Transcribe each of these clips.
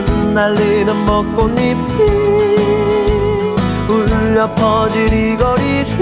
흩날리는 벚꽃잎이 울려 이 거리를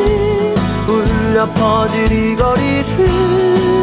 울려 퍼질 이 거리를